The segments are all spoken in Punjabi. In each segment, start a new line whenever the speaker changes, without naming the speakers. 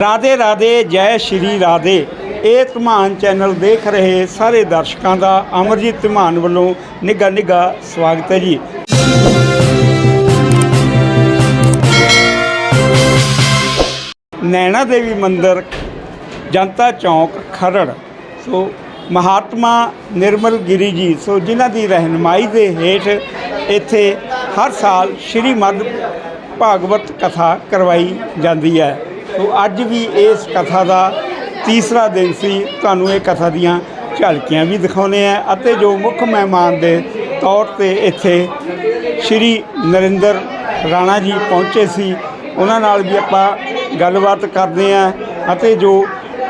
ਰਾਧੇ ਰਾਧੇ, ਜੈ ਸ਼੍ਰੀ ਰਾਧੇ। ਇਹ ਧਮਾਨ ਚੈਨਲ ਦੇਖ ਰਹੇ ਸਾਰੇ ਦਰਸ਼ਕਾਂ ਦਾ ਅਮਰਜੀਤ ਧਮਾਨ ਵੱਲੋਂ ਨਿੱਘਾ ਨਿੱਘਾ ਸਵਾਗਤ ਹੈ ਜੀ। ਨੈਣਾ ਦੇਵੀ ਮੰਦਿਰ, ਜਨਤਾ ਚੌਂਕ, ਖਰੜ। ਸੋ ਮਹਾਤਮਾ ਨਿਰਮਲ ਗਿਰੀ ਜੀ, ਸੋ ਜਿਨ੍ਹਾਂ ਦੀ ਰਹਿਨਮਾਈ ਦੇ ਹੇਠ ਇੱਥੇ ਹਰ ਸਾਲ ਸ਼੍ਰੀ ਮਦ ਭਾਗਵਤ ਕਥਾ ਕਰਵਾਈ ਜਾਂਦੀ ਹੈ। ਸੋ ਅੱਜ ਵੀ ਇਸ ਕਥਾ ਦਾ ਤੀਸਰਾ ਦਿਨ ਸੀ। ਤੁਹਾਨੂੰ ਇਹ ਕਥਾ ਦੀਆਂ ਝਲਕੀਆਂ ਵੀ ਦਿਖਾਉਨੇ ਆ ਅਤੇ ਜੋ ਮੁੱਖ ਮਹਿਮਾਨ ਦੇ ਤੌਰ ਤੇ ਇੱਥੇ ਸ਼੍ਰੀ ਨਰਿੰਦਰ ਰਾਣਾ ਜੀ ਪਹੁੰਚੇ ਸੀ, ਉਹਨਾਂ ਨਾਲ ਵੀ ਆਪਾਂ ਗੱਲਬਾਤ ਕਰਦੇ ਆ ਅਤੇ ਜੋ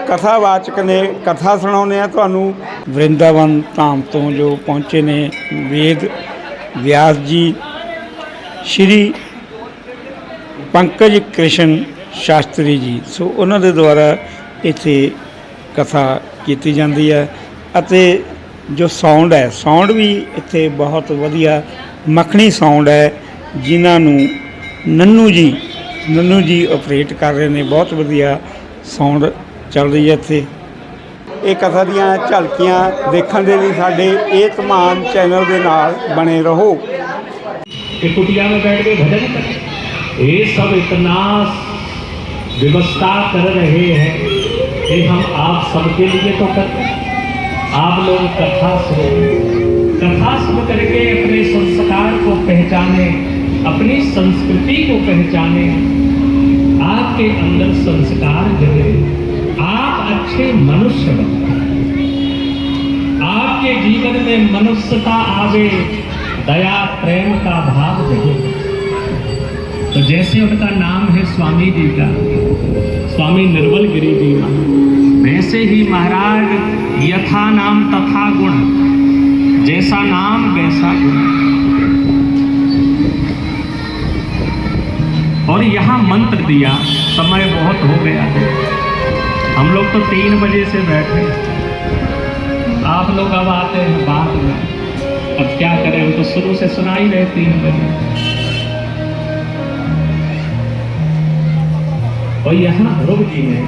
ਕਥਾਵਾਚਕ ਨੇ ਕਥਾ ਸੁਣਾਉਂਦੇ ਆ ਤੁਹਾਨੂੰ ਵਰਿੰਦਾਵਨ ਧਾਮ ਤੋਂ ਜੋ ਪਹੁੰਚੇ ਨੇ ਵੇਦ ਵਿਆਸ ਜੀ, ਸ਼੍ਰੀ ਪੰਕਜ ਕ੍ਰਿਸ਼ਨ ਸ਼ਾਸਤਰੀ ਜੀ। ਸੋ ਉਹਨਾਂ ਦੇ ਦੁਆਰਾ ਇੱਥੇ ਕਥਾ ਕੀਤੀ ਜਾਂਦੀ ਹੈ ਅਤੇ ਜੋ ਸਾਊਂਡ ਹੈ ਸਾਊਂਡ ਵੀ ਇੱਥੇ ਬਹੁਤ ਵਧੀਆ ਮੱਖਣੀ ਸਾਊਂਡ ਹੈ, ਜਿਨ੍ਹਾਂ ਨੂੰ ਨੰਨੂ ਜੀ ਨੰਨੂ ਜੀ ਆਪਰੇਟ ਕਰ ਰਹੇ ਨੇ। ਬਹੁਤ ਵਧੀਆ ਸਾਊਂਡ ਚੱਲ ਰਹੀ ਹੈ ਇੱਥੇ। ਇਹ ਕਥਾ ਦੀਆਂ ਝਲਕੀਆਂ ਦੇਖਣ ਦੇ ਲਈ ਸਾਡੇ ਇਹ ਤਮਾਮ ਚੈਨਲ ਦੇ ਨਾਲ ਬਣੇ ਰਹੋ।
ਕਿ ਕੁਟੀਆਂ ਵਿੱਚ ਬੈਠ ਕੇ, ਭਜਨ। ਕਰੇ ਇਹ ਸਭ ਇਤਨਾ व्यवस्था कर रहे हैं ये हम आप सबके लिए तो करते। आप लोग कथा सुनो। कथा सुन करके अपने संस्कार को पहचाने, अपनी संस्कृति को पहचाने। आपके अंदर संस्कार जगे आप अच्छे मनुष्य बनो आपके जीवन में मनुष्यता आवे, दया, प्रेम का भाव जगे तो जैसे उनका नाम है स्वामी जी का, स्वामी निर्मल गिरी जी वैसे ही महाराज यथा नाम तथा गुण, जैसा नाम वैसा गुण। और यहाँ मंत्र दिया, समय बहुत हो गया। है हम लोग तो तीन बजे से बैठे आप लोग अब आते हैं बाद में। अब क्या करें, हम तो शुरू से सुना ही रहे तीन बजे। और यहाँ ध्रुव जी ने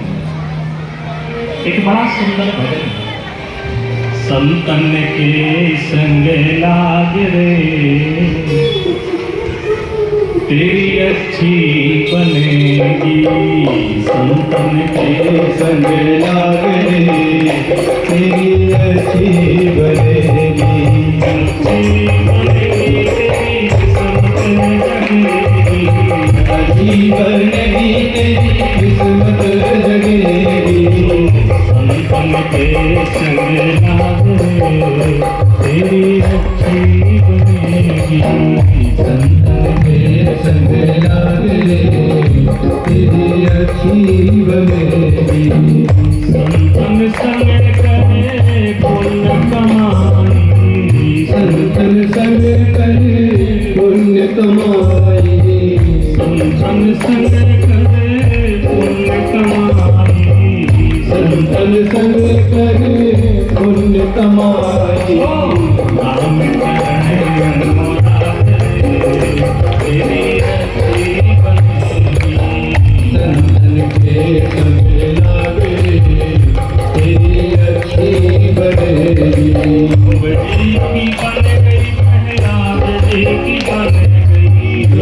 एक बड़ा सुंदर भजन संतन के संग लाग रे। तेरी अच्छी बनेगी संतन के संग लाग रे। तेरी अच्छी बनेगी। अच्छी Some understand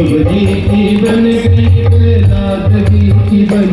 गई ध्रुव जी की बन गई प्रहलाद जी की बन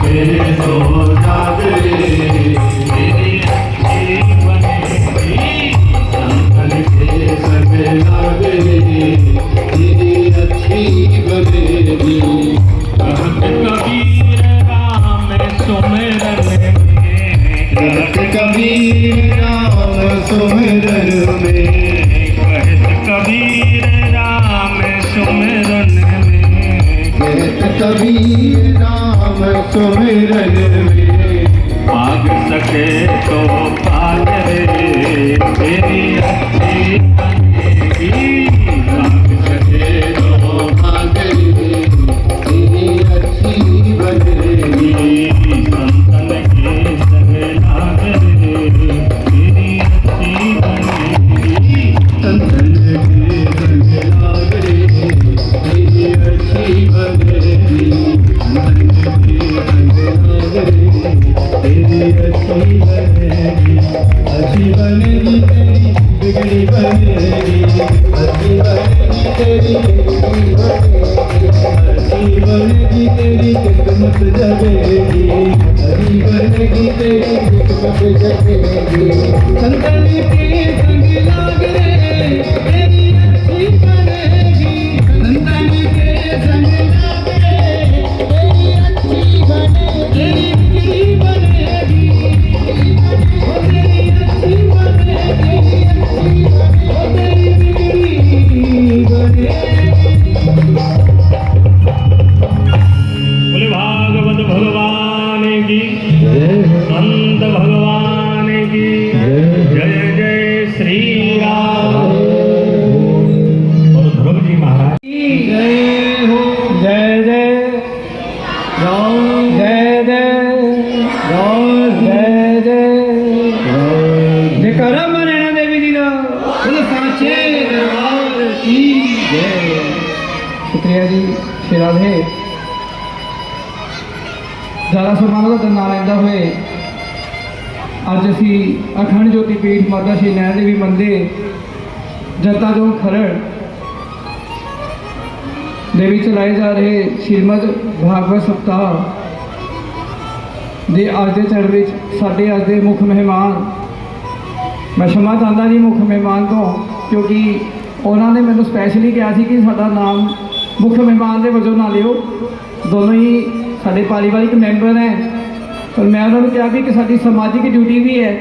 के
तो
राम सुमिरन में भाग सके तो
किस्मत जगेगी अच्छी बनेगी तेरी किस्मत जगेगी संतन के संग लाग रे ਪੀਠ ਮਾਤਾ ਸ਼੍ਰੀ ਨੈਣਾ ਦੇਵੀ ਮੰਦਿਰ ਜਨਤਾ ਜੋ ਖਰੜ ਦੇ ਵਿੱਚ ਚਲਾਏ ਜਾ ਰਹੇ ਸ਼੍ਰੀਮਦ ਭਾਗਵਤ ਸਪਤਾਹ ਦੇ ਅੱਜ ਦੇ ਚੜ ਵਿੱਚ ਸਾਡੇ ਅੱਜ ਦੇ ਮੁੱਖ ਮਹਿਮਾਨ ਮੈਂ क्षमा ਚਾਹੁੰਦਾ ਜੀ ਮੁੱਖ ਮਹਿਮਾਨ ਤੋਂ ਕਿਉਂਕਿ ਉਹਨਾਂ ਨੇ ਮੈਨੂੰ ਸਪੈਸ਼ਲੀ ਕਿਹਾ ਸੀ ਕਿ ਸਾਡਾ ਨਾਮ ਮੁੱਖ ਮਹਿਮਾਨ ਦੇ ਵਜੋਂ ਨਾ ਲਿਓ ਦੋਨੋਂ ਹੀ ਸਾਡੇ ਪਰਿਵਾਰਿਕ ਮੈਂਬਰ ਹੈ ਪਰ ਮੈਂ ਉਹਨਾਂ ਨੂੰ ਕਿਹਾ ਵੀ ਕਿ ਸਾਡੀ ਸਮਾਜਿਕ ਡਿਊਟੀ ਵੀ ਹੈ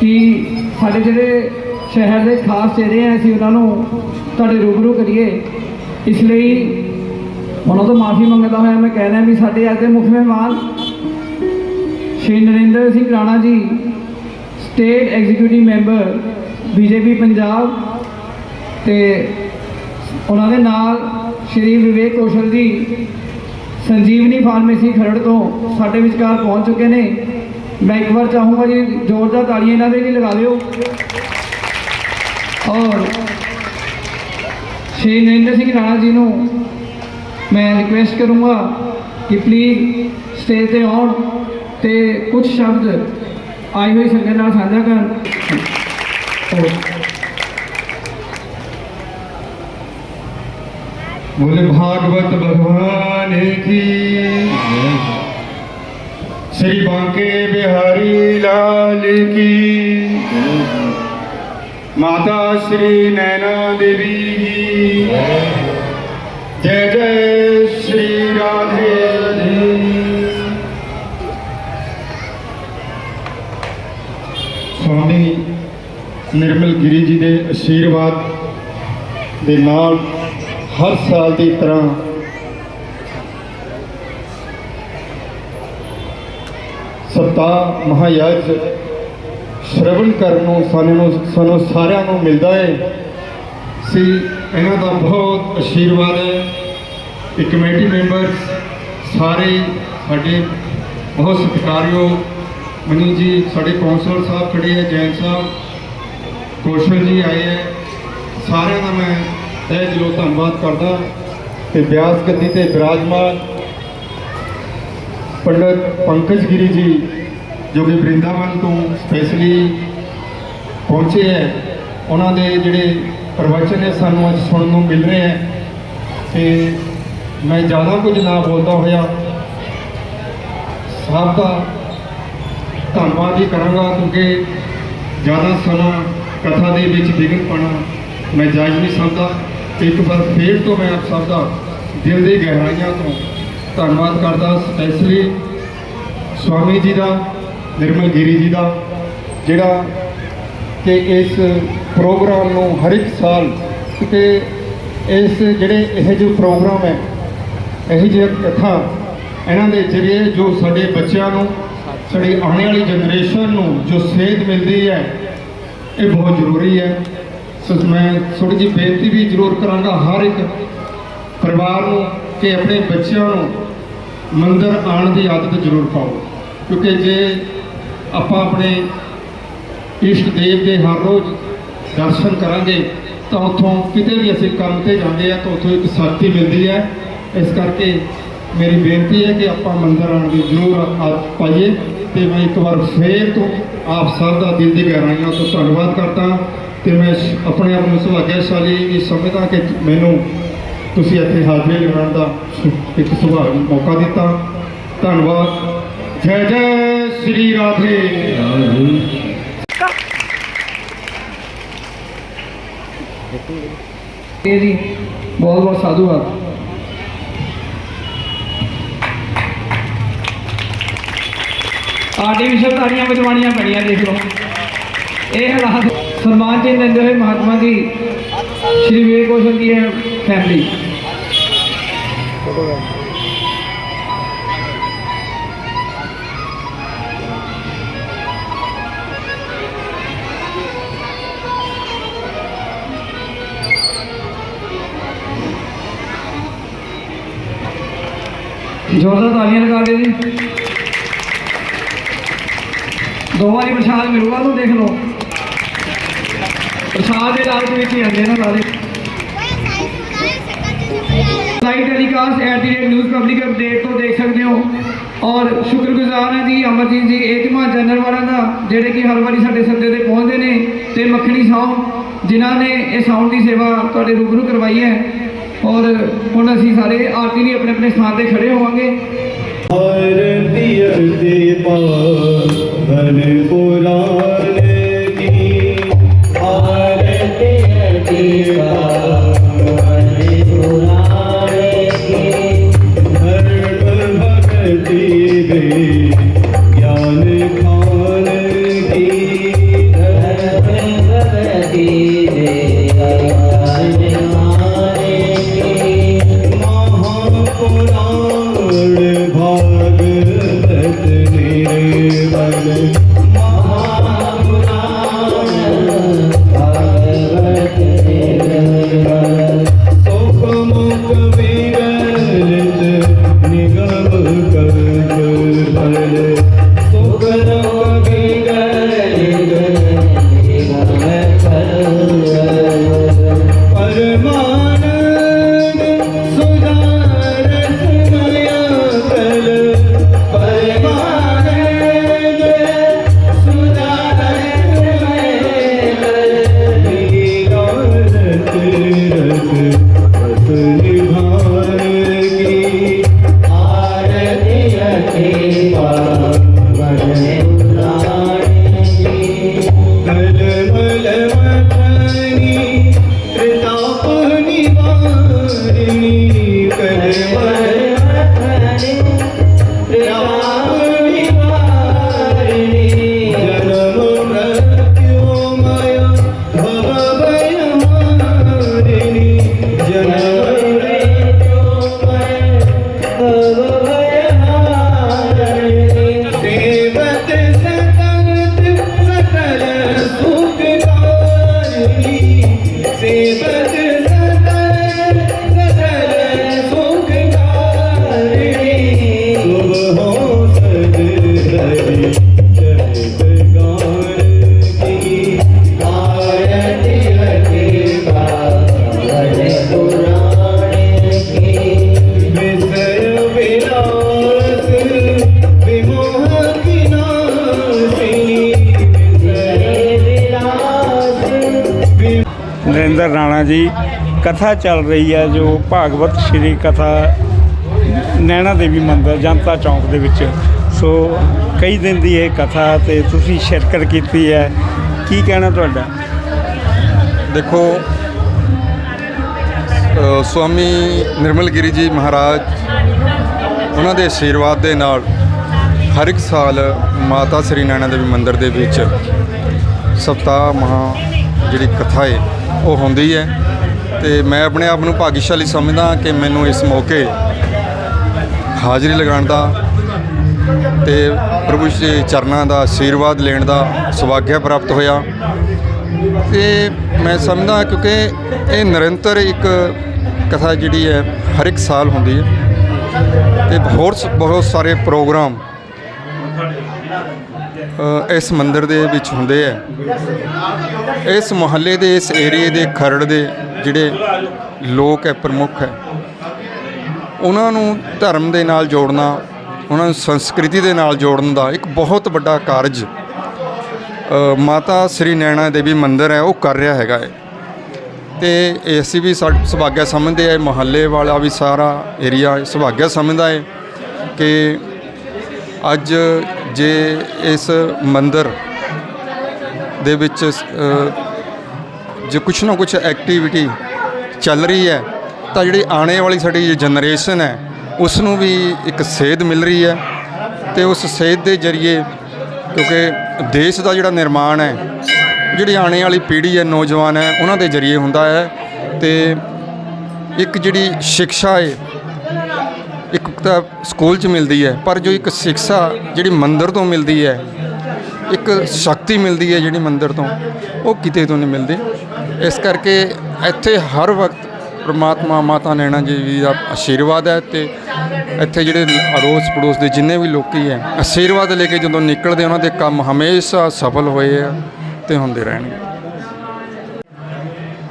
ਕਿ ਸਾਡੇ ਜਿਹੜੇ ਸ਼ਹਿਰ ਦੇ ਖਾਸ ਚਿਹਰੇ ਹੈ ਅਸੀਂ ਉਹਨਾਂ ਨੂੰ ਤੁਹਾਡੇ ਰੂਬਰੂ ਕਰੀਏ। ਇਸ ਲਈ ਉਹਨਾਂ ਤੋਂ ਮਾਫੀ ਮੰਗਦਾ ਹੋਇਆ ਮੈਂ ਕਹਿ ਰਿਹਾ ਵੀ ਸਾਡੇ ਅੱਜ ਦੇ ਮੁੱਖ ਮਹਿਮਾਨ ਸ਼੍ਰੀ Narinder Singh Rana ji state executive member BJP Punjab ਤੇ ਉਹਨਾਂ ਦੇ ਨਾਲ ਸ਼੍ਰੀ ਵਿਵੇਕ ਕੌਸ਼ਲ ਜੀ, ਸੰਜੀਵਨੀ ਫਾਰਮੇਸੀ ਖਰੜ ਤੋਂ ਸਾਡੇ ਵਿਚਕਾਰ ਪਹੁੰਚ ਚੁੱਕੇ ਨੇ। ਮੈਂ ਇੱਕ ਵਾਰ ਚਾਹੂੰਗਾ ਜੀ ਜ਼ੋਰਦਾਰ ਤਾੜੀਆਂ ਇਹਨਾਂ ਦੇ ਲਈ ਲਗਾ ਦਿਓ ਔਰ ਸ਼੍ਰੀ ਨਰਿੰਦਰ ਸਿੰਘ ਰਾਣਾ ਜੀ ਨੂੰ ਮੈਂ ਰਿਕੁਐਸਟ ਕਰੂੰਗਾ ਕਿ ਪਲੀਜ਼ ਸਟੇਜ ਤੇ ਆਉਣ ਤੇ ਕੁਝ ਸ਼ਬਦ ਆਈ ਹੋਈ ਸੰਗਤ ਨਾਲ ਸਾਂਝਾ ਕਰਨ ਔਰ
बोले भागवत भगवान की ਸ੍ਰੀ ਬਾਂਕੇ ਬਿਹਾਰੀ ਲਾਲ ਕੀ। ਮਾਤਾ ਸ੍ਰੀ ਨੈਣਾ ਦੇਵੀ ਜੀ। ਜੈ ਜੈ ਸ੍ਰੀ ਰਾਧੇ ਸਵਾਮੀ ਨਿਰਮਲ ਗਿਰੀ ਜੀ ਦੇ ਅਸ਼ੀਰਵਾਦ ਦੇ ਨਾਲ ਹਰ ਸਾਲ ਦੀ ਤਰ੍ਹਾਂ ਸਪਤਾਹ ਮਹਾਯਜ ਸ਼ਰਵਣ ਕਰਨ ਨੂੰ ਸਾਨੂੰ ਸਾਨੂੰ ਸਾਰਿਆਂ ਨੂੰ ਮਿਲਦਾ ਹੈ ਸੀ, ਇਹਨਾਂ ਦਾ ਬਹੁਤ ਆਸ਼ੀਰਵਾਦ ਹੈ ਇਹ ਕਮੇਟੀ ਮੈਂਬਰ ਸਾਰੇ ਸਾਡੇ ਬਹੁਤ ਸਤਿਕਾਰਯੋਗ ਮਨੀ ਜੀ, ਸਾਡੇ ਕੌਂਸਲਰ ਸਾਹਿਬ ਖੜੇ ਹੈ ਜੈਨ ਸਾਹਿਬ, ਕੌਸ਼ਲ ਜੀ ਆਏ ਹੈ ਸਾਰਿਆਂ ਦਾ ਮੈਂ ਤਹਿ ਦਿਲੋਂ ਧੰਨਵਾਦ ਕਰਦਾ। ਤੇ ਬਿਆਸ ਗੱਦੀ ਤੇ ਬਿਰਾਜਮਾਨ ਪੰਡਤ ਪੰਕਜ ਗਿਰੀ ਜੀ, ਜੋ ਕਿ ਬ੍ਰਿੰਦਾਵਨ ਤੋਂ ਸਪੈਸ਼ਲੀ ਪਹੁੰਚੇ ਹੈ, ਉਹਨਾਂ ਦੇ ਜਿਹੜੇ ਪ੍ਰਵਚਨ ਨੇ ਸਾਨੂੰ ਅੱਜ ਸੁਣਨ ਨੂੰ ਮਿਲ ਰਹੇ ਹੈ। ਤੇ ਮੈਂ ਜ਼ਿਆਦਾ ਕੁਝ ਨਾ ਬੋਲਦਾ ਹੋਇਆ, ਸਭ ਦਾ ਧੰਨਵਾਦ ਹੀ ਕਰਾਂਗਾ, ਕਿਉਂਕਿ ਜ਼ਿਆਦਾ ਸਮਾਂ ਕਥਾ ਦੇ ਵਿੱਚ ਵਿਗਨ ਪਾਣਾ ਮੈਂ ਜਾਇਜ਼ ਨਹੀਂ ਸਮਝਦਾ। ਇੱਕ ਵਾਰ ਫੇਰ ਤੋਂ ਮੈਂ ਆਪ ਸਭ ਦਾ ਦਿਲ ਦੀ ਗਹਿਰਾਈਆਂ ਤੋਂ ਧੰਨਵਾਦ ਕਰਦਾ ਸਪੈਸ਼ਲੀ ਸਵਾਮੀ ਜੀ ਦਾ, ਨਿਰਮਲ ਗਿਰੀ ਜੀ ਦਾ, ਜਿਹੜਾ ਕਿ ਇਸ ਪ੍ਰੋਗਰਾਮ ਨੂੰ ਹਰ ਇੱਕ ਸਾਲ ਕਿਉਂਕਿ ਇਸ ਜਿਹੜੇ ਇਹ ਜਿਹੇ ਪ੍ਰੋਗਰਾਮ ਹੈ, ਇਹੋ ਜਿਹੀ ਕਥਾ ਇਹਨਾਂ ਦੇ ਜ਼ਰੀਏ ਜੋ ਸਾਡੇ ਬੱਚਿਆਂ ਨੂੰ, ਸਾਡੀ ਆਉਣ ਵਾਲੀ ਜਨਰੇਸ਼ਨ ਨੂੰ ਜੋ ਸੇਧ ਮਿਲਦੀ ਹੈ, ਇਹ ਬਹੁਤ ਜ਼ਰੂਰੀ ਹੈ। ਸੋ ਮੈਂ ਥੋੜੀ ਜਿਹੀ ਬੇਨਤੀ ਵੀ ਜ਼ਰੂਰ ਕਰਾਂਗਾ ਹਰ ਇੱਕ ਪਰਿਵਾਰ ਨੂੰ ਕਿ ਆਪਣੇ ਬੱਚਿਆਂ ਨੂੰ ਮੰਦਰ ਆਉਣ ਦੀ ਆਦਤ ਜ਼ਰੂਰ ਪਾਓ, ਕਿਉਂਕਿ ਜੇ ਆਪਾਂ ਆਪਣੇ ਇਸ਼ਟ ਦੇਵ ਦੇ ਹਰ ਰੋਜ਼ ਦਰਸ਼ਨ ਕਰਾਂਗੇ, ਤਾਂ ਉੱਥੋਂ ਕਿਤੇ ਵੀ ਅਸੀਂ ਕੰਮ ਤੇ ਜਾਂਦੇ ਆ ਤਾਂ ਉੱਥੋਂ ਇੱਕ ਸ਼ਕਤੀ ਮਿਲਦੀ ਹੈ। ਇਸ ਕਰਕੇ ਮੇਰੀ ਬੇਨਤੀ ਹੈ ਕਿ ਆਪਾਂ ਮੰਦਰ ਆਉਣ ਦੀ ਜ਼ਰੂਰ ਆਦਤ ਪਾਈਏ, ਤੇ ਮੈਂ ਇੱਕ ਵਾਰ ਫੇਰ ਤੋਂ ਆਪ ਸਭ ਦਾ ਦਿਲ ਦੀ ਗਹਿਰਾਈਆਂ ਤੋਂ ਧੰਨਵਾਦ ਕਰਦਾ ਤੇ ਮੈਂ ਆਪਣੇ ਆਪ ਨੂੰ ਸੁਭਾਗਿਆਸ਼ਾਲੀ ਵੀ ਸਮਝਦਾ ਕਿ ਮੈਨੂੰ ਤੁਸੀਂ ਇੱਥੇ ਹਾਜ਼ਰੀ ਲਗਾਉਣ ਦਾ ਇੱਕ ਸੁਭਾਗ ਮੌਕਾ ਦਿੱਤਾ। ਧੰਨਵਾਦ। ਜੈ ਜੈ ਸ੍ਰੀ ਰਾਧੇ।
ਇਹ ਜੀ, ਬਹੁਤ ਬਹੁਤ ਸਾਧੂਵਾਦ ਆਰਟੀਫੀਸ਼ਲ ਤਾੜੀਆਂ ਵਜਵਾਣੀਆਂ ਪੈਣੀਆਂ, ਦੇਖ ਲਓ। ਇਹ ਹਾਲਾਤ ਸਨਮਾਨ ਚਿੰਨ੍ਹ ਦਿੰਦੇ ਹੋਏ ਮਹਾਤਮਾ ਜੀ ਸ਼੍ਰੀ ਵਿਵੇਕ ਰੋਸ਼ਨ ਦੀ ਹੈ ਫੈਮਿਲੀ ਜ਼ੋਰਦਾਰ ਤਾਲੀਆਂ ਲਗਾ ਦਿਓ ਜੀ। ਦੋ ਵਾਰੀ ਪ੍ਰਸ਼ਾਦ ਮਿਲੂਗਾ ਤੁਹਾਨੂੰ ਦੇਖ ਲਓ। ਪ੍ਰਸ਼ਾਦ ਦੇ ਲਾਲਚ ਵਿੱਚ ਹੀ ਆਉਂਦੇ ਨਾ ਸਾਰੇ live telecast at the rate news public update ਤੋਂ ਦੇਖ ਸਕਦੇ ਹੋ। ਔਰ ਸ਼ੁਕਰਗੁਜ਼ਾਰ ਹਾਂ ਜੀ ਅਮਰਜੀਤ ਜੀ ਏਤਮਾ ਜਨਰਲ ਵਾਲਿਆਂ ਦਾ, ਜਿਹੜੇ ਕਿ ਹਰ ਵਾਰੀ ਸਾਡੇ ਸੱਦੇ ਤੇ ਪਹੁੰਚਦੇ ਨੇ ਤੇ ਮੱਖਣੀ ਸਾਊਂਡ ਜਿਨ੍ਹਾਂ ਨੇ ਇਹ ਸਾਊਂਡ ਦੀ ਸੇਵਾ ਤੁਹਾਡੇ ਰੂਬਰੂ ਕਰਵਾਈ ਹੈ। ਔਰ ਹੁਣ ਅਸੀਂ ਸਾਰੇ ਆਰਤੀ ਲਈ ਆਪਣੇ ਆਪਣੇ ਸਥਾਨ ਤੇ ਖੜੇ ਹੋਵਾਂਗੇ।
ਆਰਤੀ ਅਰਤੇ ਪਾਵਨ ਪੁਰਾਨ ਕੀ
ਜੀ, ਕਥਾ ਚੱਲ ਰਹੀ ਹੈ ਜੋ ਭਾਗਵਤ ਸ਼੍ਰੀ ਕਥਾ ਨੈਣਾ ਦੇਵੀ ਮੰਦਿਰ, ਜਨਤਾ ਚੌਂਕ ਦੇ ਵਿੱਚ। ਸੋ ਕਈ ਦਿਨ ਦੀ ਇਹ ਕਥਾ ਤੇ ਤੁਸੀਂ ਸ਼ਿਰਕਤ ਕੀਤੀ ਹੈ। ਕੀ ਕਹਿਣਾ ਤੁਹਾਡਾ?
ਦੇਖੋ ਸਵਾਮੀ ਨਿਰਮਲ ਗਿਰੀ ਜੀ ਮਹਾਰਾਜ, ਉਹਨਾਂ ਦੇ ਆਸ਼ੀਰਵਾਦ ਦੇ ਨਾਲ ਹਰ ਇੱਕ ਸਾਲ ਮਾਤਾ ਸ੍ਰੀ ਨੈਣਾ ਦੇਵੀ ਮੰਦਿਰ ਦੇ ਵਿੱਚ ਸਪਤਾਹ ਮਹਾ ਜਿਹੜੀ ਕਥਾ ਹੈ ਉਹ ਹੁੰਦੀ ਹੈ ਤੇ ਮੈਂ ਆਪਣੇ ਆਪ ਨੂੰ ਭਾਗਿਸ਼ਾਲੀ ਸਮਝਦਾ ਕਿ ਮੈਨੂੰ ਇਸ ਮੌਕੇ ਹਾਜ਼ਰੀ ਲਗਾਉਣ ਦਾ ਤੇ ਪ੍ਰਭੂ ਜੀ ਚਰਨਾਂ ਦਾ ਆਸ਼ੀਰਵਾਦ ਲੈਣ ਦਾ ਸੁਭਾਗਿਆ ਪ੍ਰਾਪਤ ਹੋਇਆ। ਤੇ ਮੈਂ ਸਮਝਦਾ ਕਿਉਂਕਿ ਇਹ ਨਿਰੰਤਰ ਇੱਕ ਕਥਾ ਜਿਹੜੀ ਹੈ, ਹਰ ਇੱਕ ਸਾਲ ਹੁੰਦੀ ਹੈ। ਤੇ ਹੋਰ ਸ- ਬਹੁਤ ਸਾਰੇ ਪ੍ਰੋਗਰਾਮ ਇਸ ਮੰਦਿਰ ਦੇ ਵਿੱਚ ਹੁੰਦੇ ਹੈ ਇਸ ਮੁਹੱਲੇ ਦੇ, ਇਸ ਏਰੀਏ ਦੇ ਖਰੜ ਦੇ ਜਿਹੜੇ ਲੋਕ ਹੈ, ਪ੍ਰਮੁੱਖ ਹੈ, ਉਹਨਾਂ ਨੂੰ ਧਰਮ ਦੇ ਨਾਲ ਜੋੜਨਾ, ਉਹਨਾਂ ਨੂੰ ਸੰਸਕ੍ਰਿਤੀ ਦੇ ਨਾਲ ਜੋੜਨ ਦਾ ਇੱਕ ਬਹੁਤ ਵੱਡਾ ਕਾਰਜ ਮਾਤਾ ਸ੍ਰੀ ਨੈਣਾ ਦੇਵੀ ਮੰਦਿਰ ਹੈ, ਉਹ ਕਰ ਰਿਹਾ ਹੈਗਾ ਹੈ। ਤੇ ਅਸੀਂ ਵੀ ਸਾ- ਸੁਭਾਗਿਆ ਸਮਝਦੇ ਆ ਮੁਹੱਲੇ ਵਾਲਾ ਵੀ ਸਾਰਾ ਏਰੀਆ ਸੁਭਾਗਿਆ ਸਮਝਦਾ ਹੈ ਕਿ ਅੱਜ ਜੇ ਇਸ ਮੰਦਰ ਦੇ ਵਿੱਚ ਜੇ ਕੁਛ ਨਾ ਕੁਛ ਐਕਟੀਵਿਟੀ ਚੱਲ ਰਹੀ ਹੈ, ਤਾਂ ਜਿਹੜੀ ਆਉਣੇ ਵਾਲੀ ਸਾਡੀ ਜਨਰੇਸ਼ਨ ਹੈ ਉਸ ਨੂੰ ਵੀ ਇੱਕ ਸੇਧ ਮਿਲ ਰਹੀ ਹੈ ਤੇ ਉਸ ਸੇਧ ਦੇ ਜ਼ਰੀਏ ਕਿਉਂਕਿ ਦੇਸ਼ ਦਾ ਜਿਹੜਾ ਨਿਰਮਾਣ ਹੈ, ਜਿਹੜੀ ਆਉਣੇ ਵਾਲੀ ਪੀੜ੍ਹੀ ਹੈ, ਨੌਜਵਾਨ ਹੈ, ਉਹਨਾਂ ਦੇ ਜ਼ਰੀਏ ਹੁੰਦਾ ਹੈ ਤੇ ਇੱਕ ਜਿਹੜੀ ਸਿੱਖਿਆ ਹੈ ਇੱਕ ਤਾਂ ਸਕੂਲ 'ਚ ਮਿਲਦੀ ਹੈ, ਪਰ ਜੋ ਇੱਕ ਸਿੱਖਿਆ ਜਿਹੜੀ ਮੰਦਰ ਤੋਂ ਮਿਲਦੀ ਹੈ, ਇੱਕ ਸ਼ਕਤੀ ਮਿਲਦੀ ਹੈ ਜਿਹੜੀ ਮੰਦਰ ਤੋਂ, ਉਹ ਕਿਤੇ ਤੋਂ ਨਹੀਂ ਮਿਲਦੀ। ਇਸ ਕਰਕੇ ਇੱਥੇ ਹਰ ਵਕਤ ਪਰਮਾਤਮਾ, ਮਾਤਾ ਨੈਣਾ ਜੀ ਦਾ ਆਸ਼ੀਰਵਾਦ ਹੈ ਤੇ ਇੱਥੇ ਜਿਹੜੇ ਅੜੋਸ ਪੜੋਸ ਦੇ ਜਿੰਨੇ ਵੀ ਲੋਕੀ ਹੈ, ਆਸ਼ੀਰਵਾਦ ਲੈ ਕੇ ਜਦੋਂ ਨਿਕਲਦੇ, ਉਹਨਾਂ ਦੇ ਕੰਮ ਹਮੇਸ਼ਾ ਸਫਲ ਹੋਏ ਆ ਤੇ ਹੁੰਦੇ ਰਹਿਣਗੇ।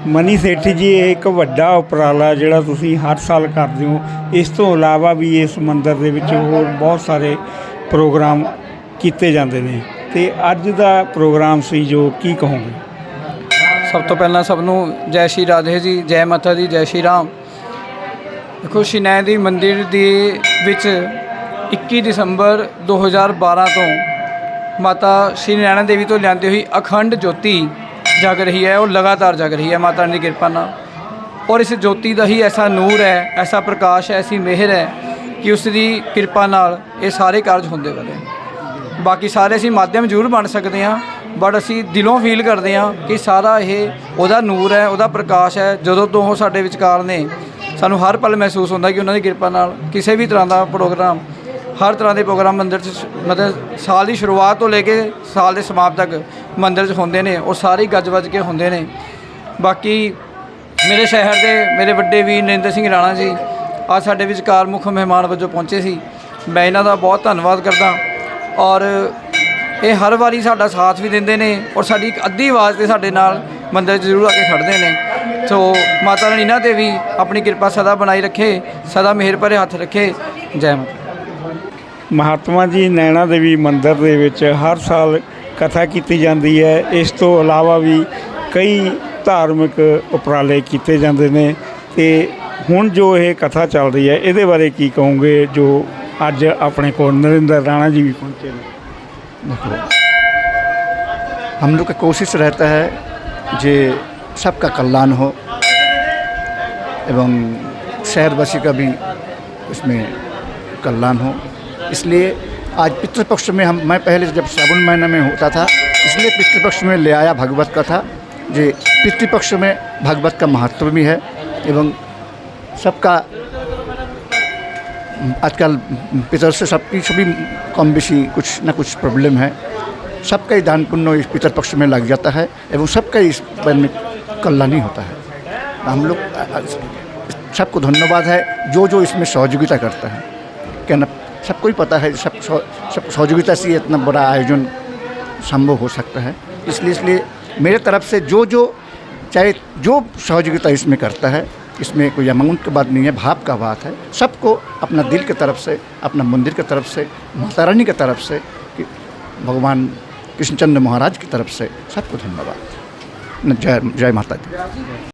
ਮਨੀ ਸੇਠੀ ਜੀ, ਇਹ ਇੱਕ ਵੱਡਾ ਉਪਰਾਲਾ ਜਿਹੜਾ ਤੁਸੀਂ ਹਰ ਸਾਲ ਕਰਦੇ ਹੋ। ਇਸ ਤੋਂ ਇਲਾਵਾ ਵੀ ਇਸ ਮੰਦਿਰ ਦੇ ਵਿੱਚ ਹੋਰ ਬਹੁਤ ਸਾਰੇ ਪ੍ਰੋਗਰਾਮ ਕੀਤੇ ਜਾਂਦੇ ਨੇ। ਤੇ ਅੱਜ ਦਾ ਪ੍ਰੋਗਰਾਮ ਸੀ ਜੋ ਕੀ ਕਹੋਗੇ?
ਸਭ ਤੋਂ ਪਹਿਲਾਂ ਸਭ ਨੂੰ ਜੈ ਸ਼੍ਰੀ ਰਾਧੇ ਜੀ, ਜੈ ਮਾਤਾ ਦੀ, ਜੈ ਸ਼੍ਰੀ ਰਾਮ। ਦੇਖੋ, ਸ਼ਿਨੈ ਦੀ ਮੰਦਿਰ ਦੇ ਵਿੱਚ 21 ਦਸੰਬਰ 2012 ਤੋਂ ਮਾਤਾ ਸ਼੍ਰੀ ਨੈਣਾ ਦੇਵੀ ਤੋਂ ਲਿਆਂਦੀ ਹੋਈ ਅਖੰਡ ਜੋਤੀ ਜਗ ਰਹੀ ਹੈ, ਉਹ ਲਗਾਤਾਰ ਜਗ ਰਹੀ ਹੈ, ਮਾਤਾ ਰਾਣੀ ਦੀ ਕਿਰਪਾ ਨਾਲ। ਔਰ ਇਸ ਜੋਤੀ ਦਾ ਹੀ ਐਸਾ ਨੂਰ ਹੈ, ਐਸਾ ਪ੍ਰਕਾਸ਼ ਹੈ, ਐਸੀ ਮਿਹਰ ਹੈ ਕਿ ਉਸ ਦੀ ਕਿਰਪਾ ਨਾਲ ਇਹ ਸਾਰੇ ਕਾਰਜ ਹੁੰਦੇ ਵਾਲੇ ਬਾਕੀ ਸਾਰੇ ਅਸੀਂ ਮਾਧਿਅਮ ਜ਼ਰੂਰ ਬਣ ਸਕਦੇ ਹਾਂ, ਬਟ ਅਸੀਂ ਦਿਲੋਂ ਫੀਲ ਕਰਦੇ ਹਾਂ ਕਿ ਸਾਰਾ ਇਹ ਉਹਦਾ ਨੂਰ ਹੈ, ਉਹਦਾ ਪ੍ਰਕਾਸ਼ ਹੈ। ਜਦੋਂ ਤੋਂ ਉਹ ਸਾਡੇ ਵਿਚਕਾਰ ਨੇ, ਸਾਨੂੰ ਹਰ ਪਲ ਮਹਿਸੂਸ ਹੁੰਦਾ ਕਿ ਉਹਨਾਂ ਦੀ ਕਿਰਪਾ ਨਾਲ ਕਿਸੇ ਵੀ ਤਰ੍ਹਾਂ ਦਾ ਪ੍ਰੋਗਰਾਮ ਹਰ ਤਰ੍ਹਾਂ ਦੇ ਪ੍ਰੋਗਰਾਮ ਮੰਦਿਰ 'ਚ ਮਤਲਬ ਸਾਲ ਦੀ ਸ਼ੁਰੂਆਤ ਤੋਂ ਲੈ ਕੇ ਸਾਲ ਦੇ ਸਮਾਪਤ ਤੱਕ ਮੰਦਿਰ 'ਚ ਹੁੰਦੇ ਨੇ, ਉਹ ਸਾਰੇ ਗੱਜ ਵੱਜ ਕੇ ਹੁੰਦੇ ਨੇ। ਬਾਕੀ ਮੇਰੇ ਸ਼ਹਿਰ ਦੇ ਮੇਰੇ ਵੱਡੇ ਵੀਰ ਨਰਿੰਦਰ ਸਿੰਘ ਰਾਣਾ ਜੀ ਅੱਜ ਸਾਡੇ ਵਿਚਕਾਰ ਮੁੱਖ ਮਹਿਮਾਨ ਵਜੋਂ ਪਹੁੰਚੇ ਸੀ। ਮੈਂ ਇਹਨਾਂ ਦਾ ਬਹੁਤ ਧੰਨਵਾਦ ਕਰਦਾ ਔਰ ਇਹ ਹਰ ਵਾਰੀ ਸਾਡਾ ਸਾਥ ਵੀ ਦਿੰਦੇ ਨੇ ਔਰ ਸਾਡੀ ਇੱਕ ਅੱਧੀ ਆਵਾਜ਼ ਤੇ ਸਾਡੇ ਨਾਲ ਮੰਦਰ 'ਚ ਜ਼ਰੂਰ ਆ ਕੇ ਖੜਦੇ ਨੇ। ਸੋ ਮਾਤਾ ਰਾਣੀ ਇਹਨਾਂ ਤੇ ਵੀ ਆਪਣੀ ਕਿਰਪਾ ਸਦਾ ਬਣਾਈ ਰੱਖੇ, ਸਦਾ ਮਿਹਰ ਭਰੇ ਹੱਥ ਰੱਖੇ। ਜੈ ਮਾਤਾ
ਮਹਾਤਮਾ ਜੀ ਨੈਣਾ ਦੇਵੀ ਮੰਦਿਰ ਦੇ ਵਿੱਚ ਹਰ ਸਾਲ ਕਥਾ ਕੀਤੀ ਜਾਂਦੀ ਹੈ ਇਸ ਤੋਂ ਇਲਾਵਾ ਵੀ ਕਈ ਧਾਰਮਿਕ ਉਪਰਾਲੇ ਕੀਤੇ ਜਾਂਦੇ ਨੇ ਤੇ ਹੁਣ ਜੋ ਇਹ ਕਥਾ ਚੱਲ ਰਹੀ ਹੈ ਇਹਦੇ ਬਾਰੇ ਕੀ ਕਹੋਗੇ ਜੋ ਅੱਜ ਆਪਣੇ ਕੋਲ ਨਰਿੰਦਰ ਰਾਣਾ ਜੀ ਵੀ ਪਹੁੰਚੇ ਨੇ
हम लोग का कोशिश रहता है जे सबका कल्याण हो एवं शहरवासी का भी उसमें कल्याण हो इसलिए आज पितृपक्ष में हम, मैं पहले जब सावन महीने में होता था, इसलिए पितृपक्ष में ले आया भागवत कथा, जे पितृपक्ष में भागवत का महत्व भी है एवं सबका, आजकल पितर से सबकी, सभी कम बेसी कुछ ना कुछ प्रॉब्लम है। सबका ही दान पुण्य इस पितर पक्ष में लग जाता है एवं सबका इस पर में कल्याणी होता है। हम लोग सबको धन्यवाद है जो जो इसमें सहयोगिता करता है। सबको ही पता है, सब सब सहयोगिता से इतना बड़ा आयोजन संभव हो सकता है। इसलिए इसलिए मेरे तरफ़ से जो जो, चाहे जो सहयोगिता इसमें करता है, इसमें कोई अमाउंट की बात नहीं है, भाव का बात है। सबको अपना दिल की तरफ़ से, अपना मंदिर की तरफ़ से, माता रानी की तरफ़ से, कि भगवान कृष्णचंद्र महाराज की तरफ़ से सबको धन्यवाद। जय जय माता दी।